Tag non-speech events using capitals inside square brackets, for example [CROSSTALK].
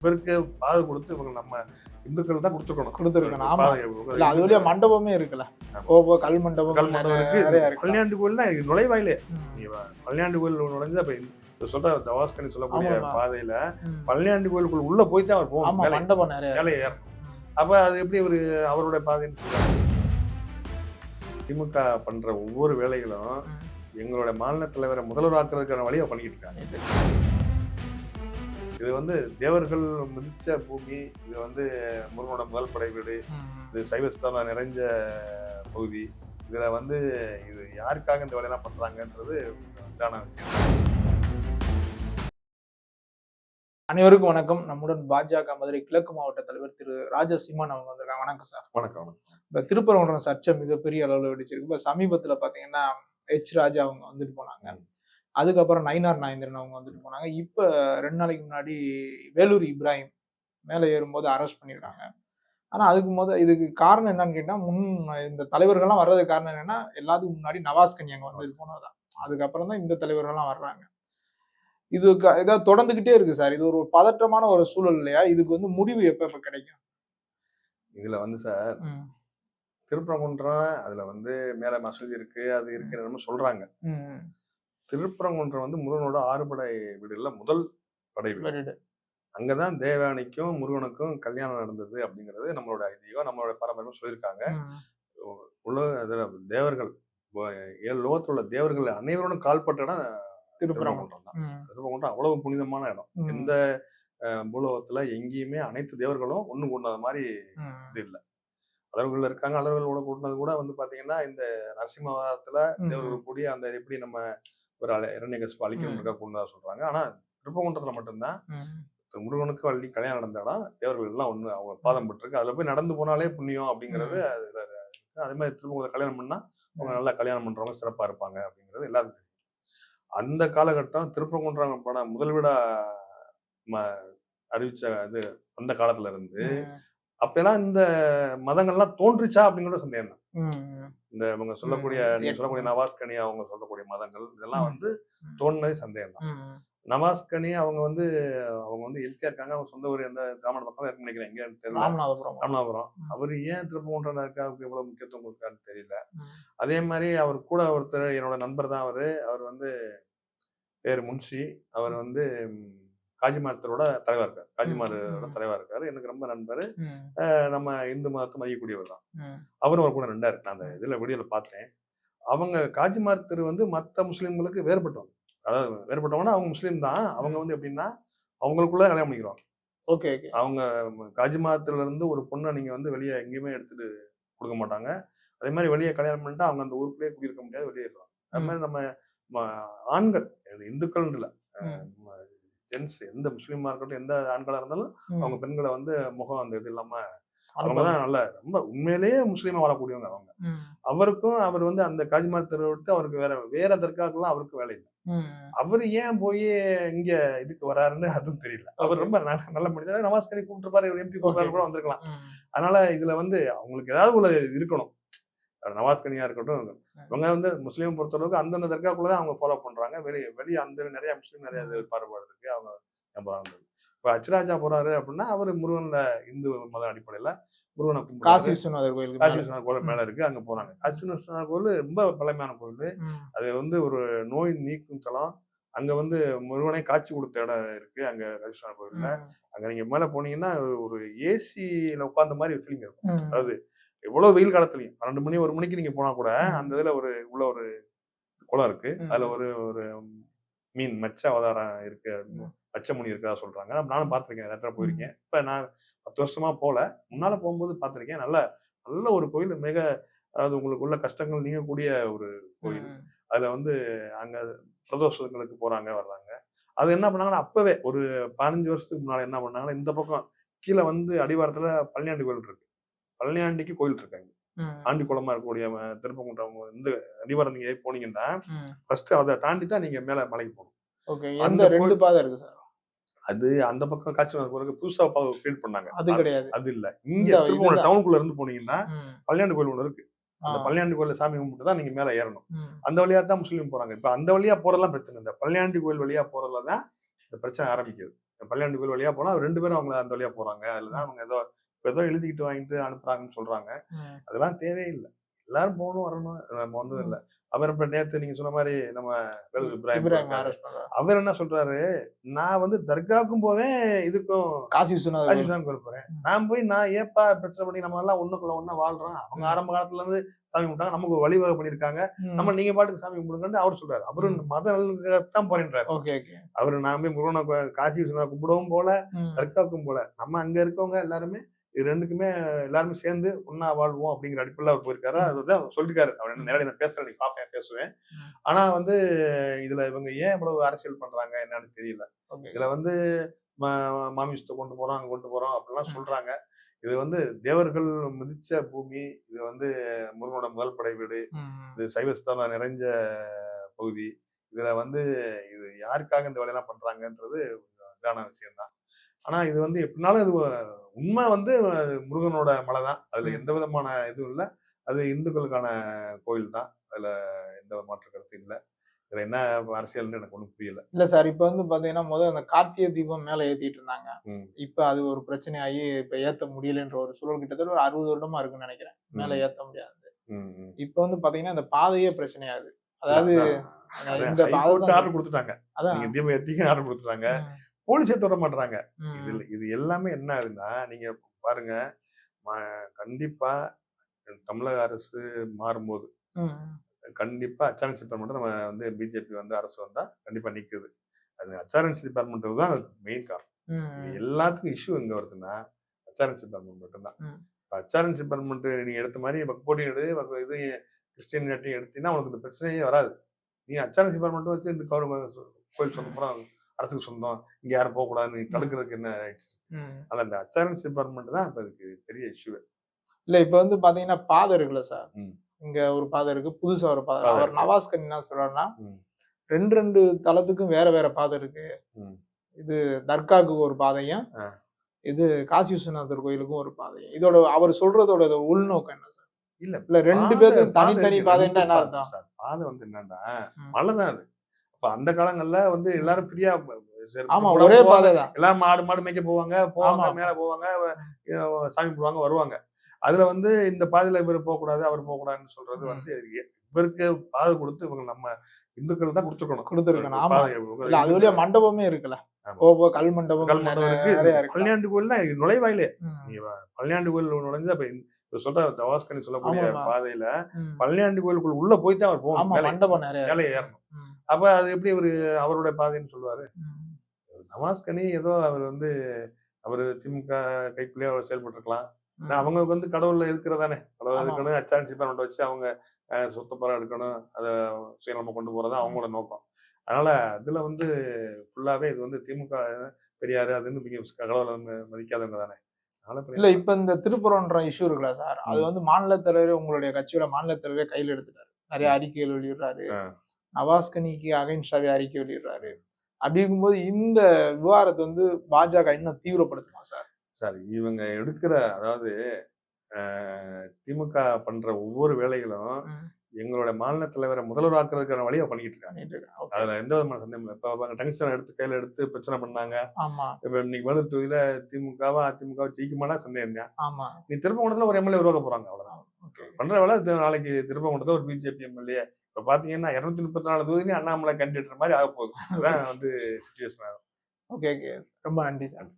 இவருக்கு பாதை கொடுத்து இவங்க நம்ம இந்துக்கள் தான் கொடுத்துருக்கணும். கொடுத்துருக்கணும், ஆமா. இல்ல அது வழியா மண்டபமே இருக்குல்ல. கோபோ கல் மண்டபம் கல் மண்டபம் கல்யாண்டு கோயில் தான் நுழைவாயிலே. பழனியாண்டு கோயில் நுழைஞ்சா இப்ப சொல்ற தவாஸ்கனி சொல்லக்கூடிய. பாதையில. பழனியாண்டு கோயிலுக்குள்ள உள்ள போய் தான் அவர் போகணும். மண்டபம் நிறைய. மேலே ஏறணும். அப்ப அது எப்படி ஒரு அவருடைய பாதைன்னு சொல்றாங்க திமுக பண்ற ஒவ்வொரு வேலைகளும் ம். எங்களோட மாநில தலைவரை முதல்வராக்குறதுக்கான வழியை பண்ணிக்கிட்டு இருக்காங்க இது வந்து தேவர்கள் மிதிச்ச பூமி இது வந்து முருகனோட முதல் படை வீடு ம், இது சைவ சித்தாந்தம் நிறைஞ்ச பகுதி. இதுல வந்து இது யாருக்காக இந்த வேலையெல்லாம் பண்றாங்கன்றது உண்டான விஷயம். அனைவருக்கும் வணக்கம். நம்முடன் பாஜக மதுரை கிழக்கு மாவட்ட தலைவர் திரு ராஜசிம்மன் அவங்க வந்திருக்காங்க. வணக்கம் சார். வணக்கம். இப்ப திருப்பரங்குன்றம் சர்ச்சை மிகப்பெரிய அளவுல வெடிச்சிருக்கு. இப்ப சமீபத்துல பாத்தீங்கன்னா எச் ராஜா அவங்க வந்துட்டு போனாங்க. அதுக்கப்புறம் நயினார் நாயந்திரன் அவங்க வந்துட்டு போனாங்க. இப்ப ரெண்டு நாளைக்கு முன்னாடி வேலூர் இப்ராஹிம் மேலே ஏறும்போது அரெஸ்ட் பண்ணியிருக்காங்க ஆனா அதுக்கு முத இதுக்கு காரணம் என்னன்னு கேட்டா முன் இந்த தலைவர்கள்லாம் வர்றதுக்கு காரணம் என்னன்னா எல்லாத்துக்கும் முன்னாடி நவாஸ் கனி அங்க வந்து போனதுதான். அதுக்கப்புறம் தான் இந்த தலைவர்கள்லாம் வர்றாங்க. இது க- ஏதாவது தொடர்ந்துகிட்டே இருக்கு சார். இது ஒரு பதற்றமான ஒரு சூழல் இல்லையா? இதுக்கு வந்து முடிவு எப்ப எப்ப கிடைக்கும்? இதுல வந்து சார் திருப்பரங்குன்றம் அதுல வந்து மேல மசூதி இருக்கு அது இருக்கு என்னமோ சொல்றாங்க. திருப்பரங்குன்றம் வந்து முருகனோட ஆறுபடை வீடுல முதல் படை வீடு. அங்கதான் தேவானிக்கும் முருகனுக்கும் கல்யாணம் நடந்தது அப்படிங்கிறது நம்மளோட ஐதீகம் நம்மளோட பாரம்பரியம் சொல்லியிருக்காங்க. உலக தேவர்கள் ஏழு லோகத்துல உள்ள தேவர்கள் அனைவரோடும் கால்பட்ட இடம் திருப்பரங்குன்றம் தான். திருப்பரங்குன்றம் அவ்வளவு புனிதமான இடம். எந்த பூலோகத்துல எங்கேயுமே அனைத்து தேவர்களும் ஒண்ணு கூடாத மாதிரி இது இல்லை. அலவர்கள் இருக்காங்க அலவர்களோட கூட்டினது கூட வந்து பாத்தீங்கன்னா இந்த நரசிம்மவாதத்துல. தேவர்கள் கூடிய அந்த எப்படி நம்ம ஒரு இரண்யகசிப்பு அழிக்கணும்னு கூடதா சொல்றாங்க. ஆனா திருப்பங்குன்றத்துல மட்டும்தான். முருகனுக்கு வள்ளி கல்யாணம் நடந்த இடம் தேவர்கள் எல்லாம் ஒண்ணு அவங்க பாதம் பட்டிருக்கு அதுல போய் நடந்து போனாலே புண்ணியம் அப்படிங்கிறது. அதே மாதிரி திருப்பங்குன்ற கல்யாணம் பண்ணா அவங்க நல்லா கல்யாணம் பண்றவங்க சிறப்பா இருப்பாங்க அப்படிங்கிறது எல்லாருக்கும் அந்த காலகட்டம் திருப்பங்குன்றம் படம் முதல் விட அறிவிச்ச இது அந்த காலத்துல இருந்து. அப்பெல்லாம் இந்த மதங்கள்லாம் தோன்றுச்சா அப்படிங்கிற சந்தேகம் தான் இந்த இவங்க சொல்லக்கூடிய. நீங்க சொல்லக்கூடிய நவாஸ்கனி அவங்க சொல்லக்கூடிய மதங்கள் இதெல்லாம். வந்து. தோணுனதே சந்தேகம் தான். நவாஸ்கனி அவங்க வந்து அவங்க வந்து எதுக்கா இருக்காங்க? அவங்க சொந்த ஊர் எந்த கிராம பக்கம் தான் நினைக்கிறேன். எங்க தெரியல. ராமநாதபுரம். ராமநாதபுரம். அவர் ஏன் திருப்பூன்ற இருக்காவுக்கு எவ்வளவு முக்கியத்துவம் கொடுக்காருன்னு தெரியல. அதே மாதிரி அவர் கூட ஒருத்தர் என்னோட நண்பர் தான் அவரு. அவர் வந்து பேர் முன்ஷி. அவர் வந்து ம், காஜிமாத்தரோட தலைவர் இருக்கார் காஜிமாரோட ம். தலைவர் இருக்காரு. எனக்கு ரொம்ப நண்பர். நம்ம இந்து மதத்தை மதிக்கக்கூடியவர் தான். அவரும் அவர் கூட ரெண்டாரு நான் அந்த இதுல வீடியோல பார்த்தேன். அவங்க காஜிமார் தெரு வந்து மத்த முஸ்லிம்களுக்கு வேறுபட்டவங்க. அதாவது வேறுபட்டவங்கன்னா அவங்க முஸ்லீம் தான். அவங்க வந்து எப்படின்னா அவங்களுக்குள்ள கல்யாணம் பண்ணிக்கிறோம். Okay okay. அவங்க காஜிமாத்துல இருந்து ஒரு பொண்ணை நீங்க வந்து வெளியே எங்கேயுமே எடுத்துட்டு கொடுக்க மாட்டாங்க. அதே மாதிரி வெளியே கல்யாணம் பண்ணிட்டு அவங்க அந்த ஊருக்குள்ளேயே குடியிருக்க முடியாது வெளியே இருக்கலாம். அது. மாதிரி நம்ம ஆண்கள் இந்துக்கள் இல்ல. ஜென்ஸ் எந்த முஸ்லீமா இருக்கட்டும் எந்த ஆண்களா இருந்தாலும் அவங்க பெண்களை வந்து முகம் அந்த இது இல்லாம அவங்க அனுபவம். தான் நல்ல ரொம்ப உண்மையிலேயே முஸ்லீமா வாழக்கூடியவங்க அவங்க. அவருக்கும் அவர் வந்து அந்த காஜிமார் தெருவை விட்டு அவருக்கு வேற வேற தர்காக்கெல்லாம் அவருக்கு வேலை இல்லை. அவர் ஏன் போய் இங்க இதுக்கு வராருன்னு அதுவும் தெரியல. அவர். ரொம்ப நல்ல- நல்ல மனிதர். நவாஸ்கரி கூப்பிட்டுருப்பாரு எம்பி கூப்பிட்டாரு கூட வந்திருக்கலாம். அதனால இதுல வந்து அவங்களுக்கு ஏதாவது ஒரு இருக்கணும். நவாஸ்கனியா இருக்கட்டும் இவங்க வந்து முஸ்லீம் பொறுத்தளவுக்கு அந்தந்த தர்காக்குள்ள தான் அவங்க ஃபாலோ பண்றாங்க. வெளியே வெளியே அந்த நிறைய முஸ்லீம் நிறைய பாடுபாடு இருக்கு. அவங்க நம்புறாங்க. இப்ப அச்சுராஜா போறாரு அப்படின்னா அவர் முருகன்ல இந்து மத அடிப்படையில முருகனை காசி விஸ்வநாதர் கோயிலுக்கு காசி மேல. விஸ்வநாதர் கோயில் மேல இருக்கு அங்க போறாங்க. காசி விஸ்வநாதர் கோயில் ரொம்ப பழமையான கோயில். அது வந்து ஒரு நோய் நீக்கும் தலம். அங்க வந்து முருகனை காட்சி கொடுத்த இடம் இருக்கு அங்க ராஜஸ்தான் கோயில்ல. அங்க நீங்க மேல போனீங்கன்னா ஒரு ஏசியில உட்கார்ந்த மாதிரி ஃபீலிங் இருக்கும். அதாவது எவ்வளவு வெயில் காலத்துலயும். பன்னெண்டு மணி ஒரு மணிக்கு நீங்க போனா கூட. அந்த இதுல ஒரு உள்ள ஒரு குளம் இருக்கு. அதுல ஒரு ஒரு மீன் மச்ச அவதாரம் இருக்கு. ம். பச்சை முனி இருக்கா சொல்றாங்க. நானும் பார்த்திருக்கேன். இடத்துல போயிருக்கேன். இப்ப நான் பத்து வருஷமா போல. முன்னால போகும்போது பார்த்திருக்கேன். நல்ல நல்ல ஒரு கோயில். மிக அதாவது உங்களுக்கு உள்ள கஷ்டங்கள் நீங்கக்கூடிய ஒரு கோயில். அதுல வந்து அங்க பிரதோஷங்களுக்கு போறாங்க வர்றாங்க. அது என்ன பண்ணாங்கன்னா அப்பவே ஒரு பதினஞ்சு வருஷத்துக்கு முன்னால என்ன பண்ணாங்கன்னா இந்த பக்கம் கீழே வந்து அடிவாரத்துல பழனியாண்டி கோயில் இருக்கு. பழனியாண்டிக்கு கோயில் இருக்காங்க. ஆண்டி குளமா இருக்கக்கூடிய திருப்பங்குன்றம் இந்த அடிவாரம் நீங்க போனீங்கன்னா. ஃபர்ஸ்ட் அதை தாண்டி தான் நீங்க மேல மலைக்கு போகணும். அந்த ரெண்டு பாதை இருக்கு சார்? அது அந்த பக்கம் காட்சி பிறகு புதுசா ஃபீல் பண்ணாங்க. அது கிடையாது. அது இல்ல. இங்க இந்த திருப்பூர். டவுனுக்குள்ள இருந்து போனீங்கன்னா பழனியாண்டி கோயில் ஒன்று இருக்கு. அந்த பழனியாண்டி கோயில்ல சாமி கும்பிட்டு தான் நீங்க மேல ஏறணும். அந்த வழியா தான் முஸ்லீம் போறாங்க. இப்ப அந்த வழியா போறதெல்லாம் பிரச்சனை இல்லை. பழனியாண்டி கோயில் வழியா போறதுல தான் இந்த பிரச்சனை ஆரம்பிக்குது. பள்ளியாண்டு கோயில் வழியா போனா ரெண்டு பேரும் அவங்க அந்த வழியா போறாங்க. அதுலதான் அவங்க ஏதோ இப்ப ஏதோ எழுதிக்கிட்டு வாங்கிட்டு அனுப்புறாங்கன்னு சொல்றாங்க. அதெல்லாம் தேவையில்லை. எல்லாரும் போகணும் வரணும் நம்ம ஒன்றும் இல்லை. அவர் இப்ப நேத்து நீங்க சொன்ன மாதிரி நம்ம இப்ராஹிம் அவர் என்ன சொல்றாரு? நான் வந்து தர்காவுக்கும் போவேன் இதுக்கும் காசி கோயில். போறேன். நான் போய் நான் ஏப்பா பிரச்சனை பண்ணி நம்ம எல்லாம் ஒண்ணுக்குள்ள ஒண்ணா வாழ்றோம். அவங்க. ஆரம்ப காலத்துல இருந்து சாமி கும்பிட்டாங்க நமக்கு ஒரு வழிவகை பண்ணிருக்காங்க. நம்ம நீங்க பாட்டுக்கு சாமி கும்பிடுங்கன்னு அவர் சொல்றாரு. அவரு. மத நலனுக்காகத்தான் போறேன்றாரு அவரு நான் போய் முருகனை காசி விஸ்வநாத கும்பிடவும் போல. தர்காவுக்கும் போல. நம்ம அங்க இருக்கவங்க எல்லாருமே இது ரெண்டுக்குமே எல்லாருமே சேர்ந்து ஒண்ணா வாழ்வோம் அப்படிங்கிற அடிப்படையில் அவர் போயிருக்காரு. அதுதான் சொல்லிருக்காரு. அவர் என்ன நேரடி நான் பேசுறேன் நீ பாப்பேன் பேசுவேன். ஆனா வந்து இதுல இவங்க ஏன் இவ்வளவு அரசியல் பண்றாங்க என்னன்னு தெரியல. இதுல வந்து மாமிசத்தை கொண்டு போறோம் அங்க கொண்டு போறோம் அப்படிலாம். சொல்றாங்க. இது வந்து தேவர்கள் மிதிச்ச பூமி இது வந்து முருகனோட முதல் படை வீடு. இது சைவஸ்தலம் நிறைஞ்ச பகுதி. இதுல வந்து இது யாருக்காக இந்த வேலையெல்லாம் பண்றாங்கன்றது இதான விஷயம்தான். ஆனா இது வந்து எப்படினாலும் இது உண்மை வந்து முருகனோட மலை தான் அதுல. எந்த விதமான இதுவும் இல்லை. அது இந்துக்களுக்கான கோயில் தான் அதுல எந்த மாற்று கருத்து இல்லை. இதுல என்ன அரசியல்னு எனக்கு ஒன்றும் புரியல. இல்ல சார் இப்ப வந்து பாத்தீங்கன்னா முதல்ல அந்த கார்த்திகை தீபம் மேல ஏத்திட்டு இருந்தாங்க. இப்ப அது ஒரு பிரச்சனையாகி இப்ப ஏத்த முடியலன்ற ஒரு சூழல் கிட்டத்தட்ட ஒரு அறுபது வருடமா இருக்குன்னு நினைக்கிறேன். மேல. ஏத்த முடியாது. இப்ப வந்து பாத்தீங்கன்னா இந்த பாதையே பிரச்சனையாகுது. அதாவது இந்த பாதை கொடுத்துட்டாங்க. அதான். தீபம் ஏத்திக்க ஆர்டர் கொடுத்துட்டாங்க. போலீஸே தொட மாட்டாங்க இதுல இது எல்லாமே என்ன ஆகுதுன்னா நீங்க பாருங்க கண்டிப்பா தமிழக அரசு மாறும்போது கண்டிப்பா அச்சாரன்ஸ் டிபார்ட்மெண்ட் நம்ம வந்து பிஜேபி வந்து அரசு வந்தா கண்டிப்பா நிக்குது. அது அச்சாரன்ஸ் டிபார்ட்மெண்ட் தான் மெயின் காரணம். எல்லாத்துக்கும் இஷ்யூ எங்க வருதுன்னா அச்சாரன்ஸ் டிபார்ட்மெண்ட் மட்டும்தான். அச்சாரன்ஸ் டிபார்ட்மெண்ட் நீங்க எடுத்த மாதிரி வக்போடி எடு இது கிறிஸ்டியனிட்டி எடுத்தீங்கன்னா உனக்கு இந்த பிரச்சனையே வராது. நீ அச்சாரன்ஸ் டிபார்ட்மெண்ட் வச்சு இந்த கவர்மெண்ட் கோயில் சொந்தம் அரசுக்கு சொந்தம் இங்க யாரும் போகக்கூடாது நீ தடுக்கிறதுக்கு என்ன ரைட்ஸ் ம். ஆனா இந்த அச்சாரன்ஸ் டிபார்ட்மெண்ட் தான் இப்ப இதுக்கு பெரிய இஷ்யூ இல்ல இப்ப வந்து பாத்தீங்கன்னா பாதை இருக்குல்ல சார். இங்க ஒரு பாதை இருக்கு புதுசா ஒரு பாதை பாதை அவர். நவாஸ் கனி என்ன சொல்றாருன்னா. ரெண்டு ரெண்டு தளத்துக்கும் வேற வேற பாதை இருக்கு. இது தர்காவுக்கு ஒரு பாதையும். இது காசி விஸ்வநாதர் கோயிலுக்கும் ஒரு பாதையும் இதோட அவர் சொல்றதோட உள்நோக்கம் என்ன சார் இல்ல இல்ல ரெண்டு பாதை- பேருக்கும் பாதை தனித்தனி பாதைன்னா ரெண்டு என்ன பாதை அர்த்தம். பாதை வந்து என்னன்னா ம். மலை தான் அது அப்ப அந்த காலங்கள்ல வந்து எல்லாரும் ஃப்ரீயா ஆமா ஒரே பாதை தான் எல்லாம் மாடு மாடு மேய்க்க போவாங்க போவாங்க. மேல போவாங்க சாமி போடுவாங்க வருவாங்க அதுல வந்து இந்த பாதையில இவர் போக கூடாது அவர் போக கூடாதுன்னு சொல்றது. வந்து இவருக்கு பாதை கொடுத்து இவங்க நம்ம இந்துக்கள் தான் கொடுத்துருக்கணும் கொடுத்துருக்கணும் ஆமா பாதை- இல்ல அது வழியா மண்டபமே இருக்குல்ல. ஓ கல் மண்டபம் கல் மண்டபம் இருக்கு இருக்கு பள்ளியாண்டு கோயில் தான் நுழைவாயிலே. நீங்க பள்ளியாண்டு கோயில் நுழைஞ்சா இப்ப இப்ப சொல்ற தவாஸ்கனி சொல்லக்கூடிய. பாதையில ம். பள்ளியாண்டு கோயிலுக்குள்ள உள்ள போய் தான் அவர் போகணும் மண்டபம் நிறைய இருக்கு. ஏறணும். அப்ப அது எப்படி அவரு அவருடைய பாதைன்னு சொல்லுவாரு? ம். நவாஸ்கனி ஏதோ அவர் வந்து அவர் திமுக கைக்குள்ளேயே அவர் செயல்பட்டுருக்கலாம். அவங்களுக்கு வந்து கடவுள்ல இருக்கிறதானே? கடவுள். இருக்கணும் அச்சான்சி டிபார்ட்மெண்ட் வச்சு அவங்க அஹ், சுத்தப்பரம் எடுக்கணும் அதை சுயநலமா கொண்டு போறது அவங்களோட நோக்கம். அதனால அதுல வந்து ஃபுல்லாவே இது வந்து திமுக பெரியாரு அது வந்து மிக கடவுளை மதிக்காதவங்க தானே? இல்ல இப்ப இந்த திருப்புறம்ன்ற இஷ்யூ இருக்குல்ல சார்? அது. வந்து மாநில தலைவர் உங்களுடைய கட்சியோட மாநில தலைவரே கையில் எடுத்துட்டாரு. நிறைய அறிக்கைகள் வெளியிடுறாரு. ஆ. நவாஸ் கனிக்கு அகைன்ஸ்டாவே அறிக்கை வெளியிடுறாரு. அப்படி இருக்கும்போது இந்த விவகாரத்தை வந்து பாஜக இன்னும் தீவிரப்படுத்துமா சார்? சார் இவங்க எடுக்கிற அதாவது திமுக பண்ற ஒவ்வொரு வேலைகளும். எங்களோட மாநில தலைவரை முதல்வராக்குறதுக்கான வழியை பண்ணிட்டு இருக்காங்க. அதுல எந்த விதமான சந்தேகம் இப்போ டங்ஸ்டன் எடுத்து கையில எடுத்து பிரச்சனை பண்ணாங்க. ஆமா. இப்ப இன்னைக்கு வேலூர் தொகுதியில திமுகவா அதிமுகவா ஜெயிக்குமானா சந்தேகம் தான் ஆமா. நீ திருப்பங்குளத்துல ஒரு எம்எல்ஏ உருவாக்க போறாங்க அவ்வளவுதான். பண்ற வேலை நாளைக்கு திருப்பங்குளத்துல ஒரு பிஜேபி எம்எல்ஏ இப்ப பாத்தீங்கன்னா இருநூத்தி முப்பத்தி நாலு தொகுதியும் அண்ணாமலை கண்டிட்டு மாதிரி ஆக போகுது [LAUGHS] வந்து சுச்சுவேஷன் ஓகே ஓகே ரொம்ப நன்றி சார்.